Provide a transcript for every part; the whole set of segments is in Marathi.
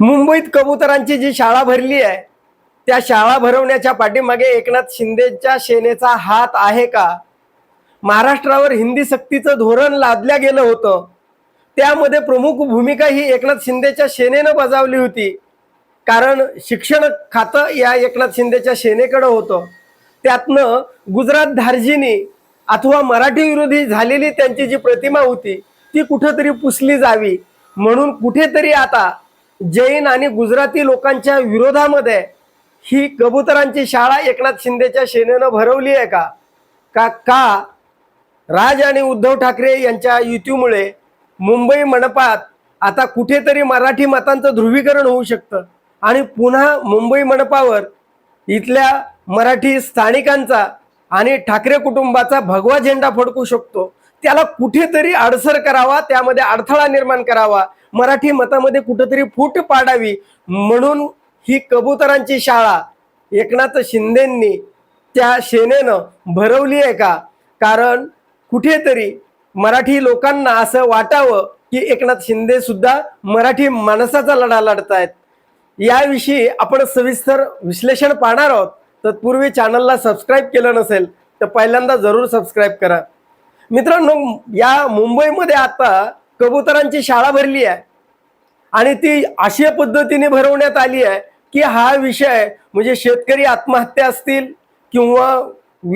मुंबईत कबुतरांची जी शाळा भरली आहे त्या शाळा भरवण्याच्या पाठीमागे एकनाथ शिंदेच्या सेनेचा हात आहे का? महाराष्ट्रावर हिंदी सक्तीचं धोरण लादल्या गेलं होतं. त्यामध्ये प्रमुख भूमिका ही एकनाथ शिंदेच्या सेनेनं बजावली होती. कारण शिक्षण खातं या एकनाथ शिंदेच्या सेनेकडं होतं. त्यातनं गुजरात धार्जिनी अथवा मराठी विरोधी झालेली त्यांची जी प्रतिमा होती ती कुठंतरी पुसली जावी. म्हणून कुठेतरी आता जैन आणि गुजराती लोकांच्या विरोधामध्ये ही कबुतरांची शाळा एकनाथ शिंदेच्या सेनेनं भरवली आहे का? का का? राज आणि उद्धव ठाकरे यांच्या युतीमुळे मुंबई मनपात आता कुठेतरी मराठी मतांचं ध्रुवीकरण होऊ शकतं. आणि पुन्हा मुंबई मनपावर इथल्या मराठी स्थानिकांचा आणि ठाकरे कुटुंबाचा भगवा झेंडा फडकू शकतो. त्याला कुठेतरी अडसर करावा त्यामध्ये अडथळा निर्माण करावा मराठी मतामध्ये कुठंतरी फूट पाडावी म्हणून ही कबुतरांची शाळा एकनाथ शिंदेंनी त्या सेनेनं भरवली आहे का? कारण कुठेतरी मराठी लोकांना असं वाटावं की एकनाथ शिंदे सुद्धा मराठी माणसाचा लढा लढतायत. याविषयी आपण सविस्तर विश्लेषण पाहणार आहोत. तत्पूर्वी चॅनलला सबस्क्राईब केलं नसेल तर पहिल्यांदा जरूर सबस्क्राईब करा. मित्रांनो या मुंबईमध्ये आता कबुतरांची शाळा भरली आहे. आणि ती अशा पद्धतीने भरवण्यात आली आहे की हा विषय म्हणजे शेतकरी आत्महत्या असतील किंवा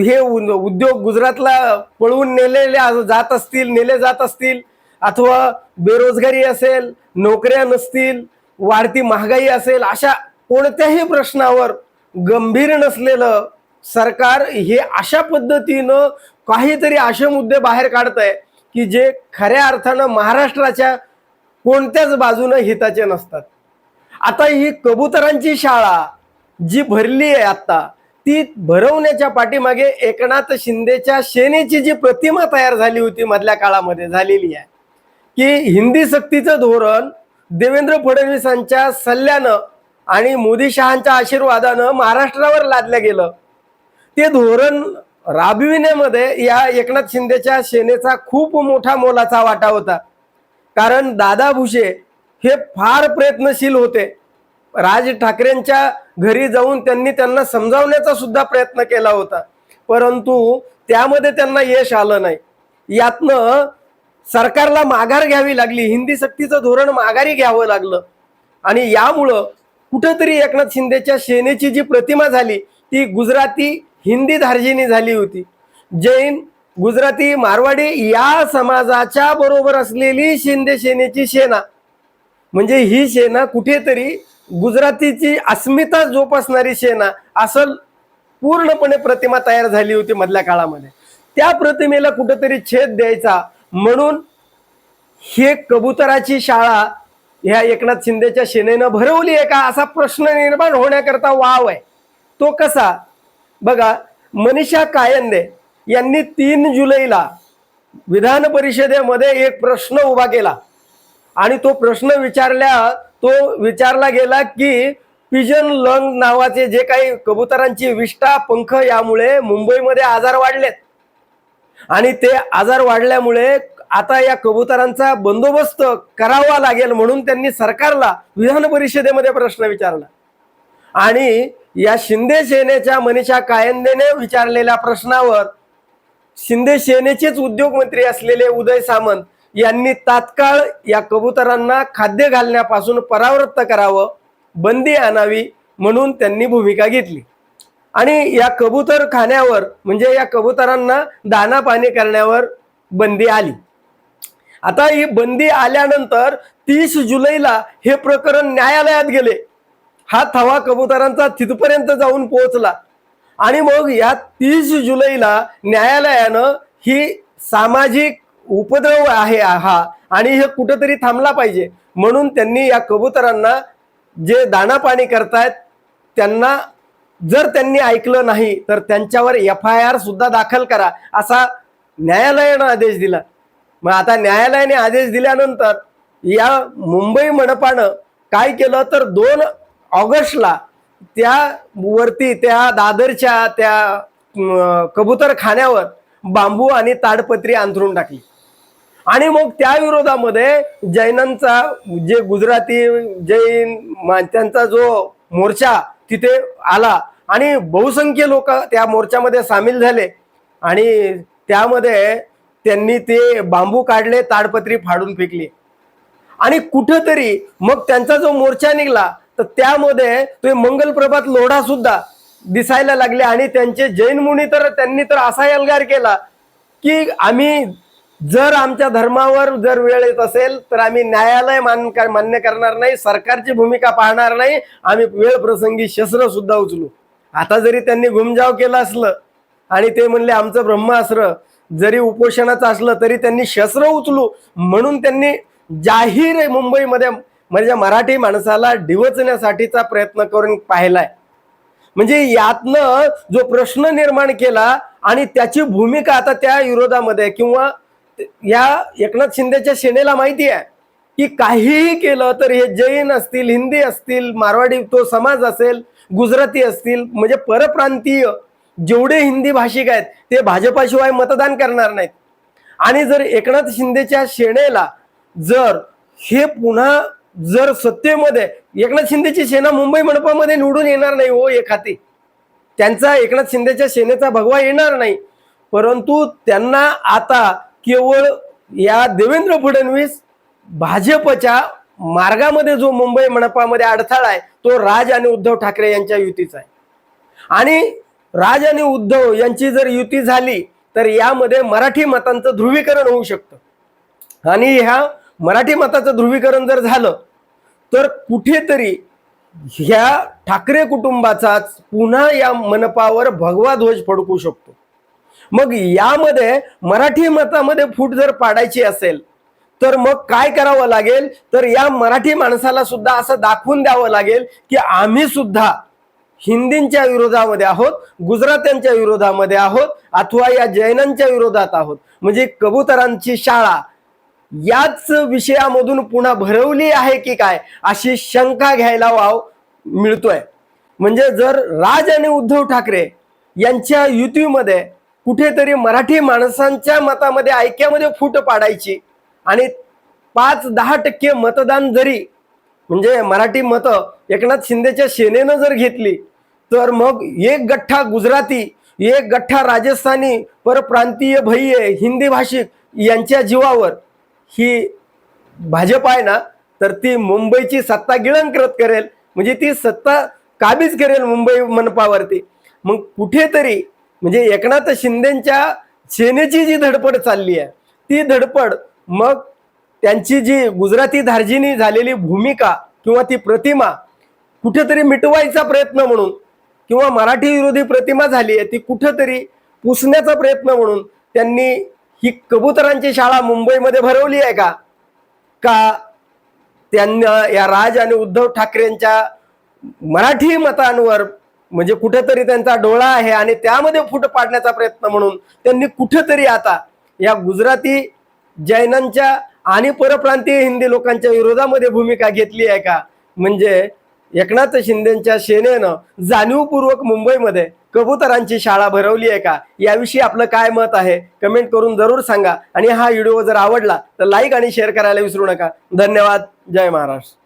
हे उ- उद्योग गुजरातला पळवून नेलेले जात असतील नेले जात असतील अथवा बेरोजगारी असेल नोकऱ्या नसतील वाढती महागाई असेल अशा कोणत्याही प्रश्नावर गंभीर नसलेलं सरकार हे अशा पद्धतीनं काहीतरी असे मुद्दे बाहेर काढत आहे की जे खऱ्या अर्थानं महाराष्ट्राच्या कोणत्याच बाजूनं हिताचे नसतात. आता ही कबुतरांची शाळा जी भरली आहे आता ती भरवण्याच्या पाठीमागे एकनाथ शिंदेच्या सेनेची जी प्रतिमा तयार झाली होती मधल्या काळामध्ये झालेली आहे की हिंदी सक्तीचं धोरण देवेंद्र फडणवीसांच्या सल्ल्यानं आणि मोदी शहांच्या आशीर्वादानं महाराष्ट्रावर लादलं गेलं. ते धोरण राबविण्यामध्ये या एकनाथ शिंदेच्या सेनेचा खूप मोठा मोलाचा वाटा होता. कारण दादा भुसे हे फार प्रयत्नशील होते. राज ठाकरेंच्या घरी जाऊन त्यांनी त्यांना समजावण्याचा सुद्धा प्रयत्न केला होता. परंतु त्यामध्ये त्यांना यश आलं नाही. यातनं सरकारला माघार घ्यावी लागली हिंदी सक्तीचं धोरण माघारी घ्यावं लागलं. आणि यामुळं कुठंतरी एकनाथ शिंदेच्या सेनेची जी प्रतिमा झाली ती गुजराती हिंदी धार्जिनी झाली होती. जैन गुजराती मारवाडी या समाजाच्या बरोबर असलेली शिंदे सेनेची सेना. म्हणजे ही सेना कुठेतरी गुजरातीची अस्मिता जोपासणारी सेना असं पूर्णपणे प्रतिमा तयार झाली होती मधल्या काळामध्ये. त्या प्रतिमेला कुठेतरी छेद द्यायचा म्हणून हे कबुतराची शाळा ह्या एकनाथ शिंदेच्या सेनेनं भरवली आहे का असा प्रश्न निर्माण होण्याकरता वाव आहे. तो कसा? बघा मनीषा कायंदे यांनी तीन जुलैला विधान परिषदेमध्ये एक प्रश्न उभा केला. आणि तो प्रश्न विचारल्या तो विचारला गेला की पिजन लंग नावाचे जे काही कबुतरांची विष्ठा पंख यामुळे मुंबईमध्ये आजार वाढलेत. आणि ते आजार वाढल्यामुळे आता या कबुतरांचा बंदोबस्त करावा लागेल म्हणून त्यांनी सरकारला विधान परिषदेमध्ये प्रश्न विचारला. आणि या शिंदे सेनेच्या मनीषा कायंदेने विचारलेल्या प्रश्नावर शिंदे सेनेचेच उद्योगमंत्री असलेले उदय सामंत यांनी तात्काळ या कबुतरांना खाद्य घालण्यापासून परावृत्त करावं बंदी आणावी म्हणून त्यांनी भूमिका घेतली. आणि या कबूतर खाण्यावर म्हणजे या कबुतरांना दाना पाणी करण्यावर बंदी आली. आता ही बंदी आल्यानंतर तीस जुलैला हे प्रकरण न्यायालयात गेले. हा थवा कबुतरांचा तिथपर्यंत जाऊन पोहोचला. आणि मग या तीस जुलैला न्यायालयानं ही सामाजिक उपद्रव आहे हा आणि हे कुठंतरी थांबला पाहिजे. म्हणून त्यांनी या कबुतरांना जे दाणापाणी करतायत त्यांना जर त्यांनी ऐकलं नाही तर त्यांच्यावर एफ आय आर सुद्धा दाखल करा असा न्यायालयानं आदेश दिला. मग आता न्यायालयाने आदेश दिल्यानंतर या मुंबई मनपानं काय केलं? तर दोन ऑगस्टला त्या वरती त्या दादरच्या त्या कबूतर खाण्यावर बांबू आणि ताडपत्री अंथरून टाकली. आणि मग त्या विरोधामध्ये जैनांचा जे गुजराती जैन त्यांचा जो मोर्चा तिथे आला आणि बहुसंख्य लोक त्या मोर्चामध्ये सामील झाले. आणि त्यामध्ये त्यांनी ते बांबू काढले ताडपत्री फाडून फेकली. आणि कुठंतरी मग त्यांचा जो मोर्चा निघाला तर त्यामध्ये ते मंगलप्रभात लोढा सुद्धा दिसायला लागले आणि त्यांचे जैन मुनी तर त्यांनी तर असा एल्गार केला की आम्ही जर आमच्या धर्मावर जर वेळ येत असेल तर आम्ही न्यायालय मान मान्य करणार नाही सरकारची भूमिका पाहणार नाही आम्ही वेळ प्रसंगी शस्त्र सुद्धा उचलू. आता जरी त्यांनी घुमजाव केलं असलं आणि ते म्हणले आमचं ब्रह्मास्त्र जरी उपोषणाचं असलं तरी त्यांनी शस्त्र उचलू. म्हणून त्यांनी जाहीर मुंबईमध्ये म्हणजे मराठी माणसाला डिवचण्यासाठीचा प्रयत्न करून पाहिलाय. म्हणजे यातनं जो प्रश्न निर्माण केला आणि त्याची भूमिका आता त्या विरोधामध्ये किंवा या एकनाथ शिंदेच्या सेनेला माहिती आहे की काहीही केलं तर हे जैन असतील हिंदी असतील मारवाडी तो समाज असेल गुजराती असतील म्हणजे परप्रांतीय जेवढे हिंदी भाषिक आहेत ते भाजपाशिवाय मतदान करणार नाहीत. आणि जर एकनाथ शिंदेच्या सेनेला जर हे पुन्हा जर सत्तेमध्ये एकनाथ शिंदेची सेना मुंबई मनपामध्ये निवडून येणार नाही हो एखादी त्यांचा एकनाथ शिंदेच्या सेनेचा भगवा येणार नाही. परंतु त्यांना आता केवळ या देवेंद्र फडणवीस भाजपच्या मार्गामध्ये जो मुंबई मनपामध्ये अडथळा आहे तो राज आणि उद्धव ठाकरे यांच्या युतीचा आहे. आणि राज आणि उद्धव यांची जर युती झाली तर यामध्ये मराठी मतांचं ध्रुवीकरण होऊ शकतं. आणि ह्या मराठी मताचं ध्रुवीकरण जर झालं तर कुठेतरी ह्या ठाकरे कुटुंबाचाच पुन्हा या मनपावर भगवा ध्वज फडकू शकतो. मग यामध्ये मराठी मतामध्ये फूट जर पाडायची असेल तर मग काय करावं लागेल? तर या मराठी माणसाला सुद्धा असं दाखवून द्यावं लागेल की आम्ही सुद्धा हिंदींच्या विरोधामध्ये आहोत गुजरात्यांच्या विरोधामध्ये आहोत अथवा या जैनांच्या विरोधात आहोत. म्हणजे कबुतरांची शाळा याच विषयामधून पुन्हा भरवली आहे की काय अशी शंका घ्यायला वाव मिळतोय. म्हणजे जर राज आणि उद्धव ठाकरे यांच्या युतीमध्ये कुठेतरी मराठी माणसांच्या मतामध्ये ऐक्यामध्ये फूट पाडायची आणि पाच दहा टक्के मतदान जरी म्हणजे मराठी मतं एकनाथ शिंदेच्या सेनेनं जर घेतली तर मग एक गठ्ठा गुजराती एक गठ्ठा राजस्थानी परप्रांतीय भय्ये हिंदी भाषिक यांच्या जीवावर ही भाजप आहे ना तर ती मुंबईची सत्ता गिळंकृत करेल. म्हणजे ती सत्ता काबीज करेल मुंबई मनपावरती. मग कुठेतरी म्हणजे एकनाथ शिंदेच्या सेनेची जी धडपड चालली आहे ती धडपड मग त्यांची जी गुजराती धार्जिनी झालेली भूमिका किंवा ती प्रतिमा कुठेतरी मिटवायचा प्रयत्न म्हणून किंवा मराठी विरोधी प्रतिमा झाली आहे ती कुठेतरी पुसण्याचा प्रयत्न म्हणून त्यांनी ही कबुतरांची शाळा मुंबईमध्ये भरवली आहे का? का त्यांना या राज आणि उद्धव ठाकरेंच्या मराठी मतांवर म्हणजे कुठेतरी त्यांचा डोळा आहे आणि त्यामध्ये फूट पाडण्याचा प्रयत्न म्हणून त्यांनी कुठेतरी आता या गुजराती जैनांच्या आणि परप्रांतीय हिंदी लोकांच्या विरोधामध्ये भूमिका घेतली आहे का? म्हणजे एकनाथ शिंदेच्या सेनेनं जाणीवपूर्वक मुंबईमध्ये कबुतरांची शाळा भरवली आहे का? याविषयी आपलं काय मत आहे? कमेंट करून जरूर सांगा. आणि हा व्हिडिओ जर आवडला तर लाईक आणि शेअर करायला विसरू नका. धन्यवाद. जय महाराष्ट्र.